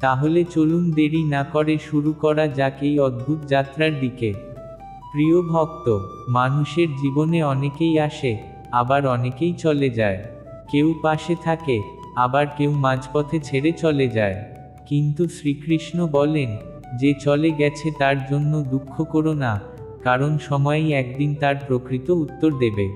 তাহলে চলুন দেরি না করে শুরু করা যাক এই অদ্ভুত যাত্রার দিকে। প্রিয় ভক্ত, মানুষের জীবনে অনেকেই আসে, আবার অনেকেই চলে যায়। কেউ পাশে থাকে, আবার কেউ মাঝপথে ছেড়ে চলে যায়। কিন্তু শ্রীকৃষ্ণ বলেন, যে চলে গেছে তার জন্য দুঃখ করো না, কারণ সময়ই একদিন তার প্রকৃত উত্তর দেবে।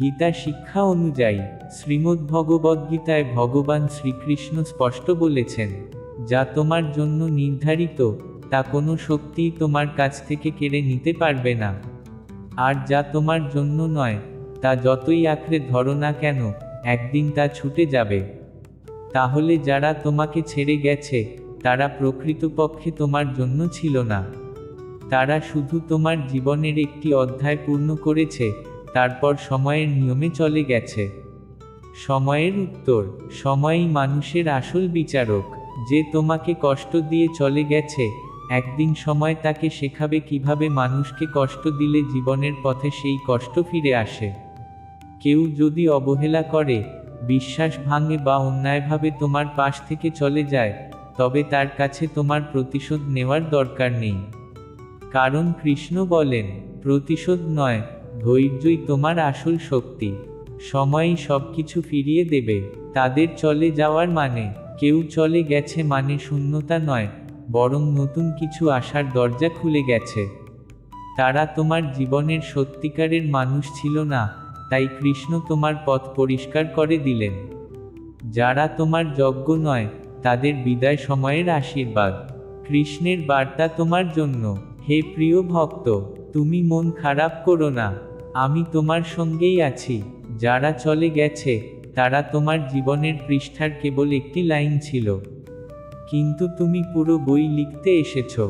গীতা শিক্ষা অনুযায়ী, শ্রীমদ্ভগবদ্গীতায় ভগবান শ্রীকৃষ্ণ স্পষ্ট বলেছেন যা তোমার জন্য নির্ধারিত, তা কোনো শক্তিই তোমার কাছ থেকে কেড়ে নিতে পারবে না। আর যা তোমার জন্য নয়, তা যতই আঁকড়ে ধরো না কেন, একদিন তা ছুটে যাবে। তাহলে যারা তোমাকে ছেড়ে গেছে, তারা প্রকৃতপক্ষে তোমার জন্য ছিল না। তারা শুধু তোমার জীবনের একটি অধ্যায় পূর্ণ করেছে, তারপর সময়ের নিয়মে চলে গেছে। সময়ের উত্তর, সময়ই মানুষের আসল বিচারক। যে তোমাকে কষ্ট দিয়ে চলে গেছে, একদিন সময় তাকে শেখাবে কীভাবে মানুষকে কষ্ট দিলে জীবনের পথে সেই কষ্ট ফিরে আসে। কেউ যদি অবহেলা করে, বিশ্বাস ভাঙে বা অন্যায়ভাবে তোমার পাশ থেকে চলে যায়, তবে তার কাছে তোমার প্রতিশোধ নেওয়ার দরকার নেই। কারণ কৃষ্ণ বলেন, প্রতিশোধ নয়, ধৈর্যই তোমার আসল শক্তি। সময়ই সব কিছু ফিরিয়ে দেবে, তাদের চলে যাওয়ার মানে। কেউ চলে গেছে মানে শূন্যতা নয়, বরং নতুন কিছু আসার দরজা খুলে গেছে। তারা তোমার জীবনের সত্যিকারের মানুষ ছিল না, তাই কৃষ্ণ তোমার পথ পরিষ্কার করে দিলেন। যারা তোমার যজ্ঞ নয়, তাদের বিদায় সময়ের আশীর্বাদ। কৃষ্ণের বার্তা তোমার জন্য, হে প্রিয় ভক্ত, তুমি মন খারাপ করো না, আমি তোমার সঙ্গেই আছি, যারা চলে গেছে তারা তোমার জীবনের পৃষ্ঠার কেবল একটি লাইন ছিল। কিন্তু তুমি পুরো বই লিখতে এসেছ।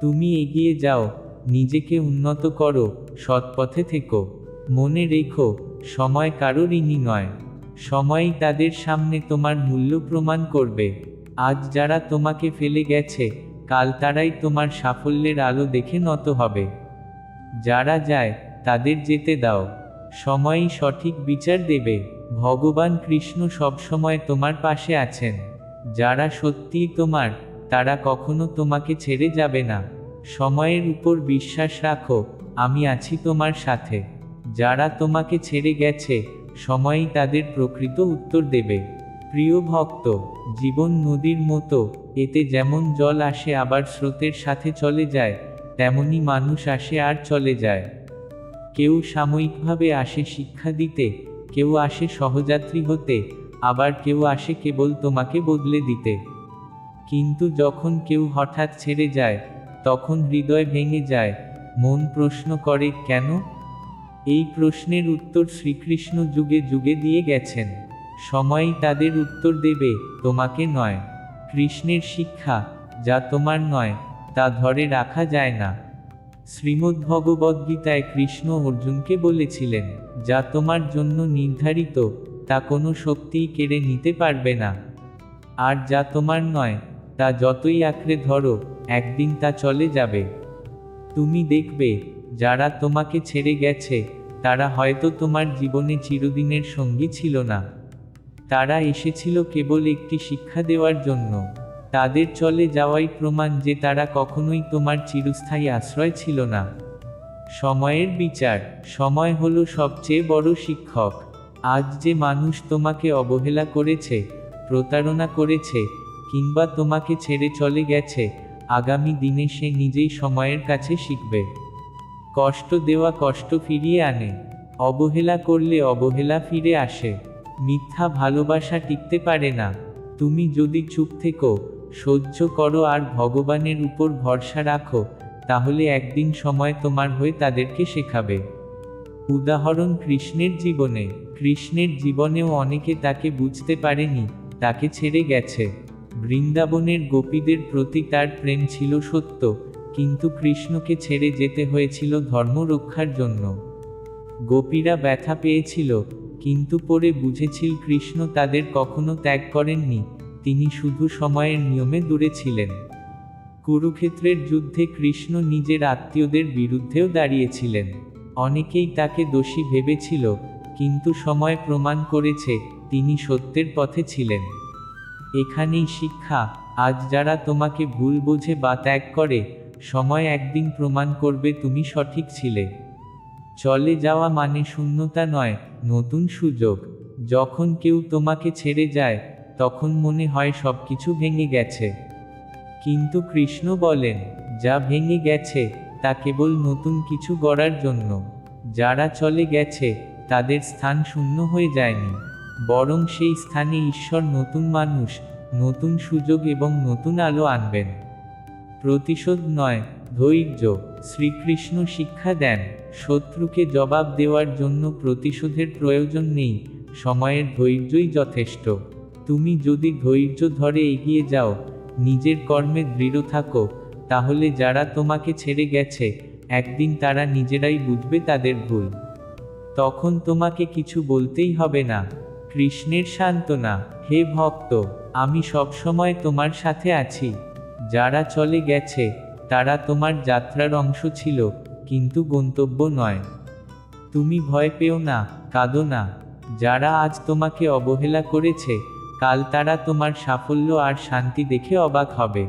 তুমি এগিয়ে যাও, নিজেকে উন্নত করো, সৎপথে থেকো। মনে রেখো, সময় কারও ঋণী নয়। সময়ই তাদের সামনে তোমার মূল্য প্রমাণ করবে। আজ যারা তোমাকে ফেলে গেছে, কাল তারাই তোমার সাফল্যের আলো দেখে নত হবে। যারা যায়, তাদের যেতে দাও। সময়ই সঠিক বিচার দেবে। ভগবান কৃষ্ণ সবসময় তোমার পাশে আছেন। যারা সত্যিই তোমার, তারা কখনো তোমাকে ছেড়ে যাবে না। সময়ের উপর বিশ্বাস রাখো, আমি আছি তোমার সাথে। যারা তোমাকে ছেড়ে গেছে, সময়ই তাদের প্রকৃত উত্তর দেবে। প্রিয় ভক্ত, জীবন নদীর মতো, এতে যেমন জল আসে আবার স্রোতের সাথে চলে যায়, তেমনি মানুষ আসে আর চলে যায়। কেউ সাময়িকভাবে আসে শিক্ষা দিতে কেউ আসে সহযাত্রী হতে, আবার কেউ আসে কেবল তোমাকে বদলে দিতে। কিন্তু যখন কেউ হঠাৎ ছেড়ে যায়, তখন হৃদয় ভেঙে যায়, মন প্রশ্ন করে, কেন? এই প্রশ্নের উত্তর শ্রীকৃষ্ণ যুগে যুগে দিয়ে গেছেন। সময়ই তাদের উত্তর দেবে, তোমাকে নয়। কৃষ্ণের শিক্ষা, যা তোমার নয়, তা ধরে রাখা যায় না। শ্রীমদ্ভগবদ্গীতায় কৃষ্ণ অর্জুনকে বলেছিলেন, যা তোমার জন্য নির্ধারিত, তা কোনো শক্তিই কেড়ে নিতে পারবে না। আর যা তোমার নয়, তা যতই আঁকড়ে ধরো, একদিন তা চলে যাবে। তুমি দেখবে, যারা তোমাকে ছেড়ে গেছে, তারা হয়তো তোমার জীবনে চিরদিনের সঙ্গী ছিল না। তারা এসেছিল কেবল একটি শিক্ষা দেওয়ার জন্য। তাদের চলে যাওয়াই প্রমাণ যে তারা কখনোই তোমার চিরস্থায়ী আশ্রয় ছিল না। সময়ের বিচার, সময় হলো সবচেয়ে বড় শিক্ষক। আজ যে মানুষ তোমাকে অবহেলা করেছে, প্রতারণা করেছে, কিংবা তোমাকে ছেড়ে চলে গেছে, আগামী দিনে সে নিজেই সময়ের কাছে শিখবে। কষ্ট দেওয়া কষ্ট ফিরিয়ে আনে, অবহেলা করলে অবহেলা ফিরে আসে। মিথ্যা ভালোবাসা টিকতে পারে না। তুমি যদি চুপ থেকো সহ্য করো আর ভগবানের উপর ভরসা রাখো, তাহলে একদিন সময় তোমার হয়ে তাদেরকে শেখাবে। উদাহরণ, কৃষ্ণের জীবনে। কৃষ্ণের জীবনেও অনেকে তাকে বুঝতে পারেনি, তাকে ছেড়ে গেছে। বৃন্দাবনের গোপীদের প্রতি তার প্রেম ছিল সত্য, কিন্তু কৃষ্ণকে ছেড়ে যেতে হয়েছিল ধর্ম রক্ষার জন্য। গোপীরা ব্যথা পেয়েছিল, কিন্তু পরে বুঝেছিল কৃষ্ণ তাদের কখনো ত্যাগ করেননি। তিনি শুধু সময়ের নিয়মে দূরে ছিলেন। কুরুক্ষেত্রের যুদ্ধে কৃষ্ণ নিজের আত্মীয়দের বিরুদ্ধেও দাঁড়িয়েছিলেন। অনেকেই তাকে দোষী ভেবেছিল, কিন্তু সময় প্রমাণ করেছে, তিনি সত্যের পথে ছিলেন। এখানেই শিক্ষা, আজ যারা তোমাকে ভুল বোঝে বা ত্যাগ করে, সময় একদিন প্রমাণ করবে তুমি সঠিক ছিলে। চলে যাওয়া মানে শূন্যতা নয়, নতুন সুযোগ। যখন কেউ তোমাকে ছেড়ে যায় তখন মনে হয় সব কিছু ভেঙে গেছে। কিন্তু কৃষ্ণ বলেন, যা ভেঙে গেছে, তা কেবল নতুন কিছু গড়ার জন্য। যারা চলে গেছে, তাদের স্থান শূন্য হয়ে যায়নি। বরং সেই স্থানে ঈশ্বর নতুন মানুষ, নতুন সুযোগ এবং নতুন আলো আনবেন। প্রতিশোধ নয়, ধৈর্য। শ্রীকৃষ্ণ শিক্ষা দেন, শত্রুকে জবাব দেওয়ার জন্য প্রতিশোধের প্রয়োজন নেই, সময়ের ধৈর্যই যথেষ্ট। তুমি যদি ধৈর্য ধরে এগিয়ে যাও, নিজের কর্মে দৃঢ় থাকো, তাহলে যারা তোমাকে ছেড়ে গেছে, একদিন তারা নিজেরাই বুঝবে তাদের ভুল। তখন তোমাকে কিছু বলতেই হবে না। কৃষ্ণের সান্ত্বনা, হে ভক্ত, আমি সবসময় তোমার সাথে আছি। যারা চলে গেছে, তারা তোমার যাত্রার অংশ ছিল, কিন্তু গন্তব্য নয়। তুমি ভয় পেও না, কাঁদো না। যারা আজ তোমাকে অবহেলা করেছে কাল তারা তোমার সাফল্য আর শান্তি দেখে অবাক হবে।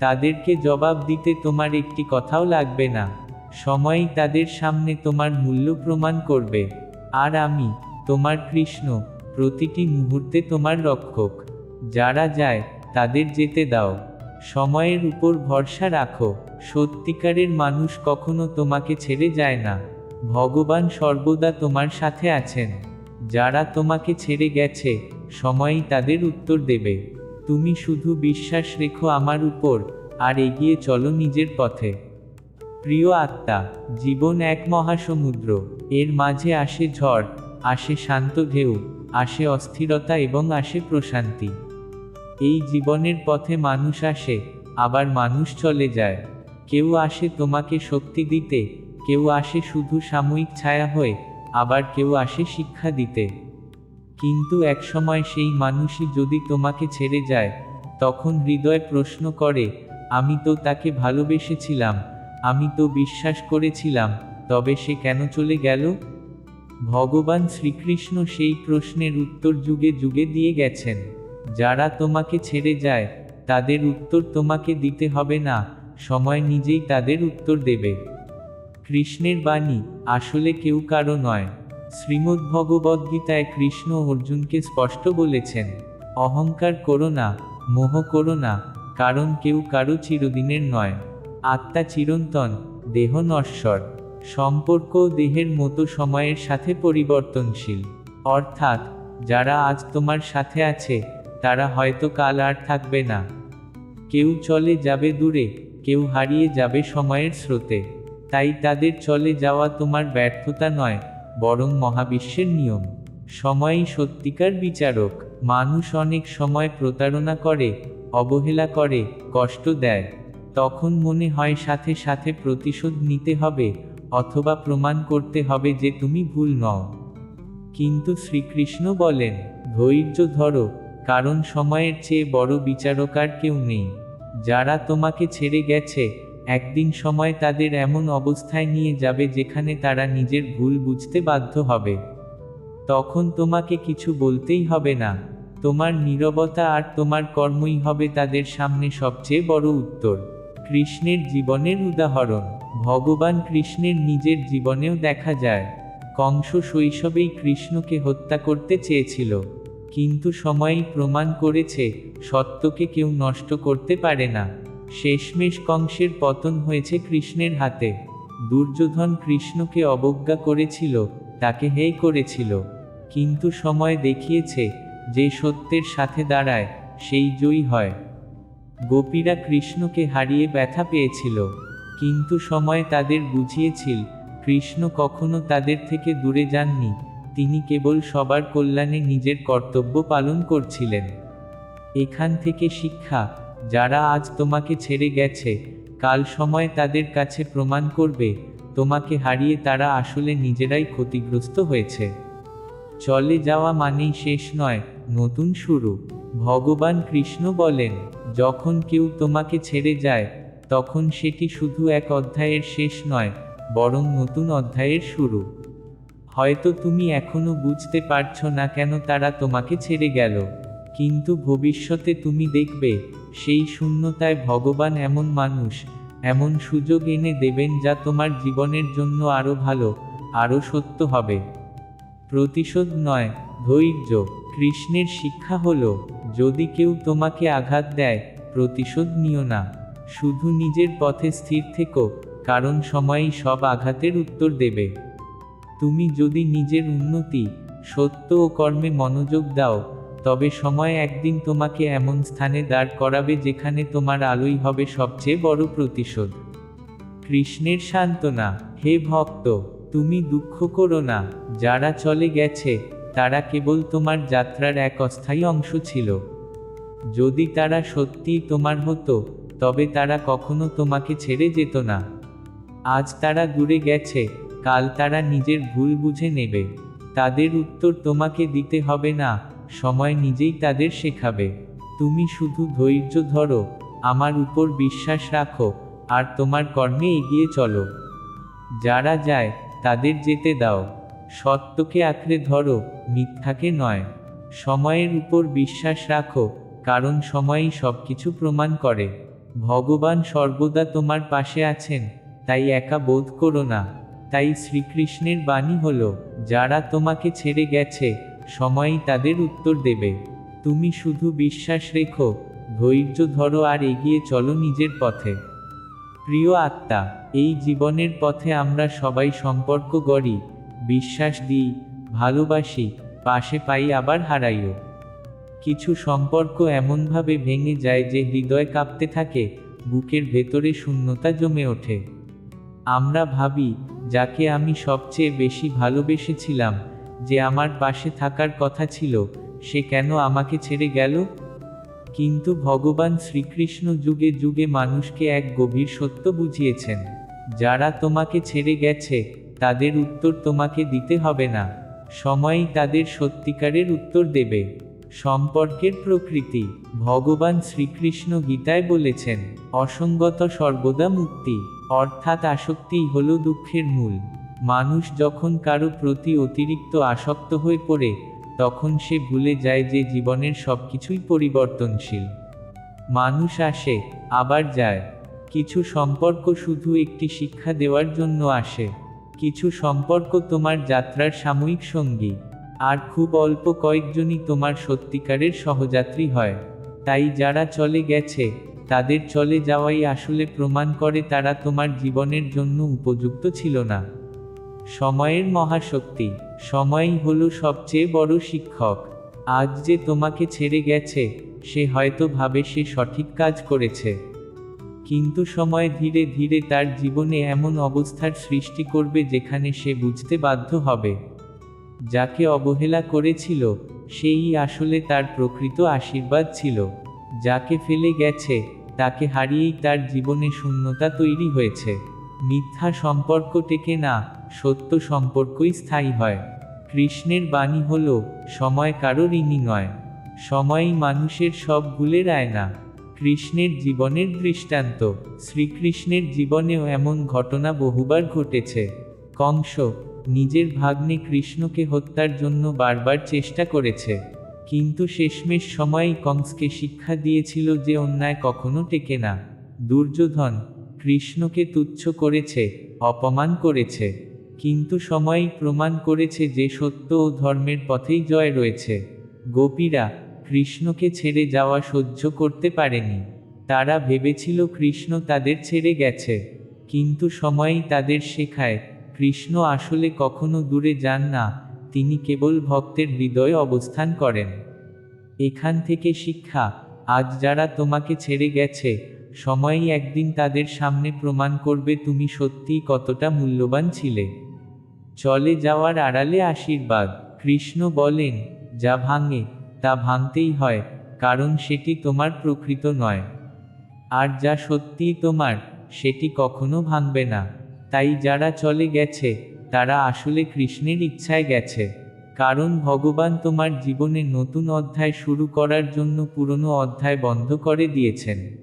তাদেরকে জবাব দিতে তোমার একটি কথাও লাগবে না। সময়ই তাদের সামনে তোমার মূল্য প্রমাণ করবে। আর আমি, তোমার কৃষ্ণ, প্রতিটি মুহূর্তে তোমার রক্ষক। যারা যায়, তাদের যেতে দাও। সময়ের উপর ভরসা রাখো। সত্যিকারের মানুষ কখনো তোমাকে ছেড়ে যায় না। ভগবান সর্বদা তোমার সাথে আছেন। যারা তোমাকে ছেড়ে গেছে সময়ই তাদের উত্তর দেবে। তুমি শুধু বিশ্বাস রেখো আমার উপর, আর এগিয়ে চলো নিজের পথে। প্রিয় আত্মা, জীবন এক মহাসমুদ্র। এর মাঝে আসে ঝড়, আসে শান্ত ঢেউ, আসে অস্থিরতা এবং আসে প্রশান্তি। এই জীবনের পথে মানুষ আসে, আবার মানুষ চলে যায়। কেউ আসে তোমাকে শক্তি দিতে, কেউ আসে শুধু সাময়িক ছায়া হয়ে, আবার কেউ আসে শিক্ষা দিতে। কিন্তু একসময় সেই মানুষই যদি তোমাকে ছেড়ে যায়, তখন হৃদয় প্রশ্ন করে, আমি তো তাকে ভালোবেসেছিলাম, আমি তো বিশ্বাস করেছিলাম, তবে সে কেন চলে গেল? ভগবান শ্রীকৃষ্ণ সেই প্রশ্নের উত্তর যুগে যুগে দিয়ে গেছেন, যারা তোমাকে ছেড়ে যায়, তাদের উত্তর তোমাকে দিতে হবে না, সময় নিজেই তাদের উত্তর দেবে। কৃষ্ণের বাণী আসলে কেউ কারও নয়। শ্রীমদ্ ভগবদ্গীতায় কৃষ্ণ অর্জুনকে স্পষ্ট বলেছেন, অহংকার করো না, মোহ করো না, কারণ কেউ কারও চিরদিনের নয়। আত্মা চিরন্তন, দেহ নশ্বর। সম্পর্ক দেহের মতো সময়ের সাথে পরিবর্তনশীল। অর্থাৎ, যারা আজ তোমার সাথে আছে, তারা হয়তো কাল আর থাকবে না। কেউ চলে যাবে দূরে, কেউ হারিয়ে যাবে সময়ের স্রোতে। তাই তাদের চলে যাওয়া তোমার ব্যর্থতা নয় বরং মহাবিশ্বের নিয়ম। সময়ই সত্যিকার বিচারক। মানুষ অনেক সময় প্রতারণা করে, অবহেলা করে, কষ্ট দেয়। তখন মনে হয় সাথে সাথে প্রতিশোধ নিতে হবে অথবা প্রমাণ করতে হবে যে তুমি ভুল নও। কিন্তু শ্রীকৃষ্ণ বলেন, ধৈর্য ধরো, কারণ সময়ের চেয়ে বড় বিচারক আর কেউ নেই। যারা তোমাকে ছেড়ে গেছে একদিন সময় তাদের এমন অবস্থায় নিয়ে যাবে যেখানে তারা নিজের ভুল বুঝতে বাধ্য হবে। তখন তোমাকে কিছু বলতেই হবে না। তোমার নীরবতা আর তোমার কর্মই হবে তাদের সামনে সবচেয়ে বড় উত্তর। কৃষ্ণের জীবনের উদাহরণ, ভগবান কৃষ্ণের নিজের জীবনেও দেখা যায়। কংস শৈশবেই কৃষ্ণকে হত্যা করতে চেয়েছিল। কিন্তু সময়ই প্রমাণ করেছে, সত্যকে কেউ নষ্ট করতে পারে না। শেষমেশ কংসের পতন হয়েছে কৃষ্ণের হাতে। দুর্যোধন কৃষ্ণকে অবজ্ঞা করেছিল, তাকে হেয় করেছিল। কিন্তু সময় দেখিয়েছে যে সত্যের সাথে দাঁড়ায়, সেই জয়ী হয়। গোপীরা কৃষ্ণকে হারিয়ে ব্যথা পেয়েছিল। কিন্তু সময় তাদের বুঝিয়েছিল, কৃষ্ণ কখনো তাদের থেকে দূরে যাননি, তিনি কেবল সবার কল্যাণে নিজের কর্তব্য পালন করছিলেন। এখান থেকে শিক্ষা যারা আজ তোমাকে ছেড়ে গেছে, কাল সময় তাদের কাছে প্রমাণ করবে, তোমাকে হারিয়ে তারা আসলে নিজেরাই ক্ষতিগ্রস্ত হয়েছে। চলে যাওয়া মানেই শেষ নয়, নতুন শুরু। ভগবান কৃষ্ণ বলেন, যখন কেউ তোমাকে ছেড়ে যায়, তখন সেটি শুধু এক অধ্যায়ের শেষ নয়, বরং নতুন অধ্যায়ের শুরু। হয়তো তুমি এখনও বুঝতে পারছ না কেন তারা তোমাকে ছেড়ে গেল। কিন্তু ভবিষ্যতে তুমি দেখবে, সেই শূন্যতায় ভগবান এমন মানুষ, এমন সুযোগ এনে দেবেন যা তোমার জীবনের জন্য আরও ভালো আরও সত্য হবে। প্রতিশোধ নয়, ধৈর্য, কৃষ্ণের শিক্ষা হল, যদি কেউ তোমাকে আঘাত দেয়, প্রতিশোধ নিও না। শুধু নিজের পথে স্থির থেকো, কারণ সময়ই সব আঘাতের উত্তর দেবে। তুমি যদি নিজের উন্নতি, সত্য ও কর্মে মনোযোগ দাও তবে সময় একদিন তোমাকে এমন স্থানে দাঁড় করাবে যেখানে তোমার আলোই হবে সবচেয়ে বড় প্রতিশোধ। কৃষ্ণের সান্ত্বনা, হে ভক্ত, তুমি দুঃখ করো না, যারা চলে গেছে, তারা কেবল তোমার যাত্রার এক অস্থায়ী অংশ ছিল। যদি তারা সত্যিই তোমার হতো, তবে তারা কখনো তোমাকে ছেড়ে যেত না। আজ তারা দূরে গেছে, কাল তারা নিজের ভুল বুঝে নেবে। তাদের উত্তর তোমাকে দিতে হবে না সময় নিজেই তাদের শেখাবে। তুমি শুধু ধৈর্য ধরো, আমার উপর বিশ্বাস রাখো, আর তোমার কর্মে এগিয়ে চলো। যারা যায়, তাদের যেতে দাও। সত্যকে আঁকড়ে ধরো, মিথ্যাকে নয়। সময়ের উপর বিশ্বাস রাখো, কারণ সময়ই সব কিছু প্রমাণ করে। ভগবান সর্বদা তোমার পাশে আছেন, তাই একা বোধ করো না। তাই শ্রীকৃষ্ণের বাণী হলো, যারা তোমাকে ছেড়ে গেছে সময়ই তাদের উত্তর দেবে। তুমি শুধু বিশ্বাস রেখো, ধৈর্য ধরো আর এগিয়ে চলো নিজের পথে। প্রিয় আত্মা, এই জীবনের পথে আমরা সবাই সম্পর্ক গড়ি, বিশ্বাস দিই, ভালোবাসি, পাশে পাই আবার হারাইও। কিছু সম্পর্ক এমনভাবে ভেঙে যায় যে হৃদয় কাঁপতে থাকে, বুকের ভেতরে শূন্যতা জমে ওঠে। আমরা ভাবি, যাকে আমি সবচেয়ে বেশি ভালোবেসেছিলাম যে আমার পাশে থাকার কথা ছিল, সে কেন আমাকে ছেড়ে গেল? কিন্তু ভগবান শ্রীকৃষ্ণ যুগে যুগে মানুষকে এক গভীর সত্য বুঝিয়েছেন, যারা তোমাকে ছেড়ে গেছে, তাদের উত্তর তোমাকে দিতে হবে না। সময়ই তাদের সত্যিকারের উত্তর দেবে। সম্পর্কের প্রকৃতি, ভগবান শ্রীকৃষ্ণ গীতায় বলেছেন, অসঙ্গত সর্বদা মুক্তি, অর্থাৎ আসক্তিই হল দুঃখের মূল। মানুষ যখন কারও প্রতি অতিরিক্ত আসক্ত হয়ে পড়ে, তখন সে ভুলে যায় যে জীবনের সবকিছুই পরিবর্তনশীল। মানুষ আসে, আবার যায়। কিছু সম্পর্ক শুধু একটি শিক্ষা দেওয়ার জন্য আসে। কিছু সম্পর্ক তোমার যাত্রার সাময়িক সঙ্গী। আর খুব অল্প কয়েকজনই তোমার সত্যিকারের সহযাত্রী হয়। তাই যারা চলে গেছে, তাদের চলে যাওয়াই আসলে প্রমাণ করে তারা তোমার জীবনের জন্য উপযুক্ত ছিল না। সময়ের মহাশক্তি সময়ই হলো সবচেয়ে বড় শিক্ষক। আজ যে তোমাকে ছেড়ে গেছে, সে হয়তো ভাবে সে সঠিক কাজ করেছে। কিন্তু সময় ধীরে ধীরে তার জীবনে এমন অবস্থার সৃষ্টি করবে যেখানে সে বুঝতে বাধ্য হবে। যাকে অবহেলা করেছিল, সেই আসলে তার প্রকৃত আশীর্বাদ ছিল। যাকে ফেলে গেছে, তাকে হারিয়েই তার জীবনে শূন্যতা তৈরি হয়েছে। মিথ্যা সম্পর্ক টেকে না সত্য সম্পর্কই স্থায়ী হয়। কৃষ্ণের বাণী হল, সময় কারও ঋণী নয়। সময়ই মানুষের সব ভুলের আয়না। কৃষ্ণের জীবনের দৃষ্টান্ত। শ্রীকৃষ্ণের জীবনেও এমন ঘটনা বহুবার ঘটেছে। কংস, নিজের ভাগ্নে কৃষ্ণকে হত্যার জন্য বারবার চেষ্টা করেছে। কিন্তু শেষমেশ সময়ই কংসকে শিক্ষা দিয়েছিল যে অন্যায় কখনো টেকে না। দুর্যোধন, কৃষ্ণকে তুচ্ছ করেছে, অপমান করেছে। কিন্তু সময়ই প্রমাণ করেছে যে সত্য ও ধর্মের পথেই জয় রয়েছে। গোপীরা কৃষ্ণকে ছেড়ে যাওয়া সহ্য করতে পারেনি। তারা ভেবেছিল কৃষ্ণ তাদের ছেড়ে গেছে। কিন্তু সময়ই তাদের শেখায়, কৃষ্ণ আসলে কখনো দূরে যান না, তিনি কেবল ভক্তের হৃদয়ে অবস্থান করেন। এখান থেকে শিক্ষা, আজ যারা তোমাকে ছেড়ে গেছে, সময়ই একদিন তাদের সামনে প্রমাণ করবে তুমি সত্যিই কতটা মূল্যবান ছিলে। চলে যাওয়ার আড়ালে আশীর্বাদ। কৃষ্ণ বলেন, যা ভাঙে, তা ভাঙতেই হয়, কারণ সেটি তোমার প্রকৃত নয়। আর যা সত্যিই তোমার, সেটি কখনো ভাঙবে না। তাই যারা চলে গেছে, তারা আসলে কৃষ্ণের ইচ্ছায় গেছে। কারণ ভগবান তোমার জীবনে নতুন অধ্যায় শুরু করার জন্য পুরনো অধ্যায় বন্ধ করে দিয়েছেন।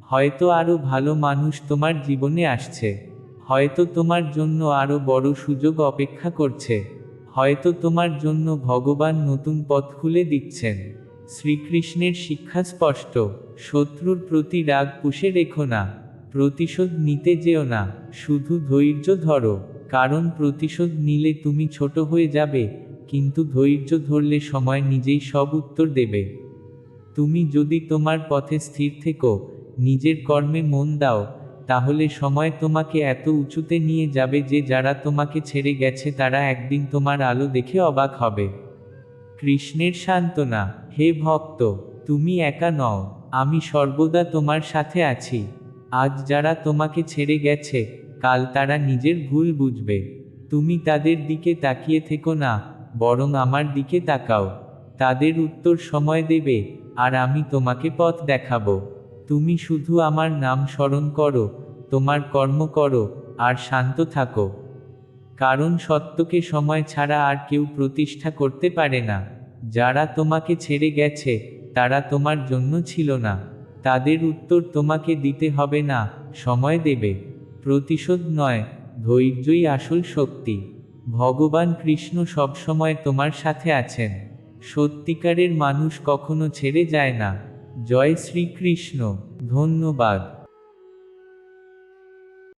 হয়তো আরও ভালো মানুষ তোমার জীবনে আসছে। হয়তো তোমার জন্য আরও বড় সুযোগ অপেক্ষা করছে। হয়তো তোমার জন্য ভগবান নতুন পথ খুলে দিচ্ছেন। শ্রীকৃষ্ণের শিক্ষা স্পষ্ট, শত্রুর প্রতি রাগ পুষে রেখো না, প্রতিশোধ নিতে যেও না, শুধু ধৈর্য ধরো, কারণ প্রতিশোধ নিলে তুমি ছোট হয়ে যাবে, কিন্তু ধৈর্য ধরলে সময় নিজেই সব উত্তর দেবে। তুমি যদি তোমার পথে স্থির থেকো, নিজের কর্মে মন দাও তাহলে সময় তোমাকে এত উঁচুতে নিয়ে যাবে যে যারা তোমাকে ছেড়ে গেছে তারা একদিন তোমার আলো দেখে অবাক হবে। কৃষ্ণের সান্ত্বনা, হে ভক্ত, তুমি একা নও, আমি সর্বদা তোমার সাথে আছি। আজ যারা তোমাকে ছেড়ে গেছে, কাল তারা নিজের ভুল বুঝবে। তুমি তাদের দিকে তাকিয়ে থেকো না, বরং আমার দিকে তাকাও। তাদের উত্তর সময় দেবে, আর আমি তোমাকে পথ দেখাবো। তুমি শুধু আমার নাম স্মরণ করো, তোমার কর্ম করো, আর শান্ত থাকো। কারণ সত্যকে সময় ছাড়া আর কেউ প্রতিষ্ঠা করতে পারে না। যারা তোমাকে ছেড়ে গেছে, তারা তোমার জন্য ছিল না। তাদের উত্তর তোমাকে দিতে হবে না, সময় দেবে। প্রতিশোধ নয়, ধৈর্যই আসল শক্তি। ভগবান কৃষ্ণ সবসময় তোমার সাথে আছেন। সত্যিকারের মানুষ কখনো ছেড়ে যায় না। জয় শ্রীকৃষ্ণ ধন্যবাদ।